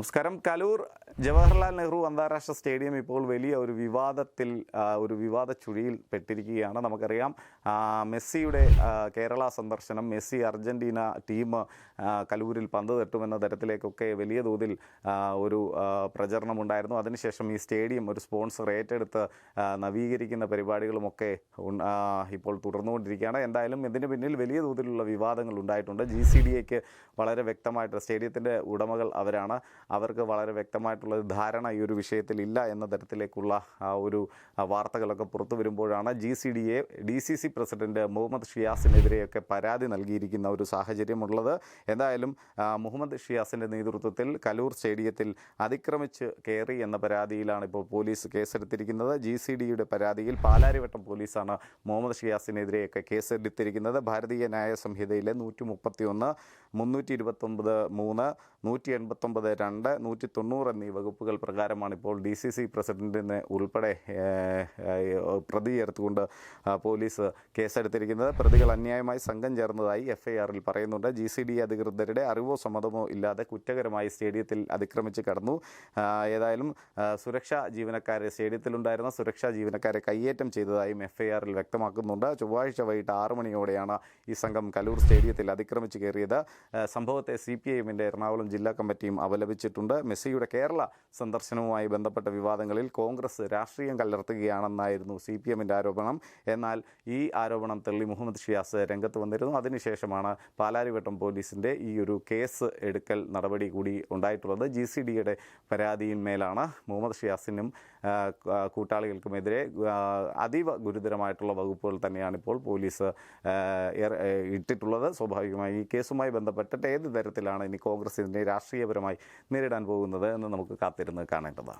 നമസ്കാരം. കലൂർ ജവഹർലാൽ നെഹ്റു അന്താരാഷ്ട്ര സ്റ്റേഡിയം ഇപ്പോൾ വലിയ ഒരു വിവാദത്തിൽ ഒരു വിവാദ ചുഴിയിൽ പെട്ടിരിക്കുകയാണ്. നമുക്കറിയാം മെസ്സിയുടെ കേരള സന്ദർശനം മെസ്സി അർജന്റീന ടീം കലൂരിൽ പന്ത് തട്ടുമെന്ന തരത്തിലേക്കൊക്കെ വലിയ തോതിൽ ഒരു പ്രചരണമുണ്ടായിരുന്നു. അതിനുശേഷം ഈ സ്റ്റേഡിയം ഒരു സ്പോൺസർ ഏറ്റെടുത്ത് നവീകരിക്കുന്ന പരിപാടികളുമൊക്കെ ഇപ്പോൾ തുടർന്നുകൊണ്ടിരിക്കുകയാണ്. എന്തായാലും ഇതിന് പിന്നിൽ വലിയ തോതിലുള്ള വിവാദങ്ങൾ ഉണ്ടായിട്ടുണ്ട്. ജി സി ഡി എക്ക് വളരെ വ്യക്തമായിട്ട് സ്റ്റേഡിയത്തിന്റെ ഉടമകൾ അവരാണ്. അവർക്ക് വളരെ വ്യക്തമായിട്ടുള്ള ഒരു ധാരണ ഈ ഒരു വിഷയത്തിൽ ഇല്ല എന്ന തരത്തിലേക്കുള്ള ഒരു വാർത്തകളൊക്കെ പുറത്തു വരുമ്പോഴാണ് G C D A D C C president Mohammed ഷിയാസിനെതിരെയൊക്കെ പരാതി നൽകിയിരിക്കുന്ന ഒരു സാഹചര്യമുള്ളത്. എന്തായാലും മുഹമ്മദ് ഷിയാസിന്റെ നേതൃത്വത്തിൽ കലൂർ സ്റ്റേഡിയത്തിൽ അതിക്രമിച്ച് കയറി എന്ന പരാതിയിലാണ് ഇപ്പോൾ പോലീസ് കേസെടുത്തിരിക്കുന്നത്. ജി സി ഡിയുടെ പരാതിയിൽ പാലാരിവട്ടം പോലീസാണ് മുഹമ്മദ് ഷിയാസിനെതിരെയൊക്കെ കേസെടുത്തിരിക്കുന്നത്. ഭാരതീയ ന്യായ സംഹിതയിലെ നൂറ്റി മുപ്പത്തി ഒന്ന് മുന്നൂറ്റി ഇരുപത്തൊമ്പത് മൂന്ന് നൂറ്റി എൺപത്തൊമ്പത് രണ്ട് നൂറ്റി തൊണ്ണൂറ് എന്നീ വകുപ്പുകൾ പ്രകാരമാണ് ഇപ്പോൾ ഡി സി സി പ്രസിഡന്റിനെ ഉൾപ്പെടെ പ്രതി ചേർത്തുകൊണ്ട് പോലീസ് കേസെടുത്തിരിക്കുന്നത്. പ്രതികൾ അന്യായമായി സംഘം ചേർന്നതായി എഫ് ഐ ആറിൽ പറയുന്നുണ്ട്. ജി സി ഡി അധികൃതരുടെ അറിവോ സമ്മതമോ ഇല്ലാതെ കുറ്റകരമായി സ്റ്റേഡിയത്തിൽ അതിക്രമിച്ച് കടന്നു. ഏതായാലും സുരക്ഷാ ജീവനക്കാരെ സ്റ്റേഡിയത്തിലുണ്ടായിരുന്ന സുരക്ഷാ ജീവനക്കാരെ കയ്യേറ്റം ചെയ്തതായും എഫ് ഐ ആറിൽ വ്യക്തമാക്കുന്നുണ്ട്. ചൊവ്വാഴ്ച വൈകിട്ട് ആറ് മണിയോടെയാണ് ഈ സംഘം കലൂർ സ്റ്റേഡിയത്തിൽ അതിക്രമിച്ച് കയറിയത്. സംഭവത്തെ സി പി ഐ എമ്മിന്റെ എറണാകുളം ജില്ലാ കമ്മിറ്റിയും അപലപിച്ചിട്ടുണ്ട്. മെസ്സിയുടെ കേരള സന്ദർശനവുമായി ബന്ധപ്പെട്ട വിവാദങ്ങളിൽ കോൺഗ്രസ് രാഷ്ട്രീയം കലർത്തുകയാണെന്നായിരുന്നു സി പി എമ്മിന്റെ ആരോപണം. എന്നാൽ ഈ ആരോപണം തള്ളി മുഹമ്മദ് ഷിയാസ് രംഗത്ത് വന്നിരുന്നു. അതിനുശേഷമാണ് പാലാരിവട്ടം പോലീസിന്റെ ഈ ഒരു കേസ് എടുക്കൽ നടപടി കൂടി ഉണ്ടായിട്ടുള്ളത്. ജി സി ഡിയുടെ പരാതിയിന്മേലാണ് മുഹമ്മദ് ഷിയാസിനും കൂട്ടാളികൾക്കുമെതിരെ അതീവ ഗുരുതരമായിട്ടുള്ള വകുപ്പുകൾ തന്നെയാണ് ഇപ്പോൾ പോലീസ് ഇട്ടിട്ടുള്ളത്. സ്വാഭാവികമായി ഈ കേസുമായി ബന്ധപ്പെട്ടിട്ട് ഏത് തരത്തിലാണ് ഇനി കോൺഗ്രസ് ഇതിനെ രാഷ്ട്രീയപരമായി നേരിടാൻ പോകുന്നത് എന്ന് നമുക്ക് കാത്തിരുന്ന് കാണേണ്ടതാണ്.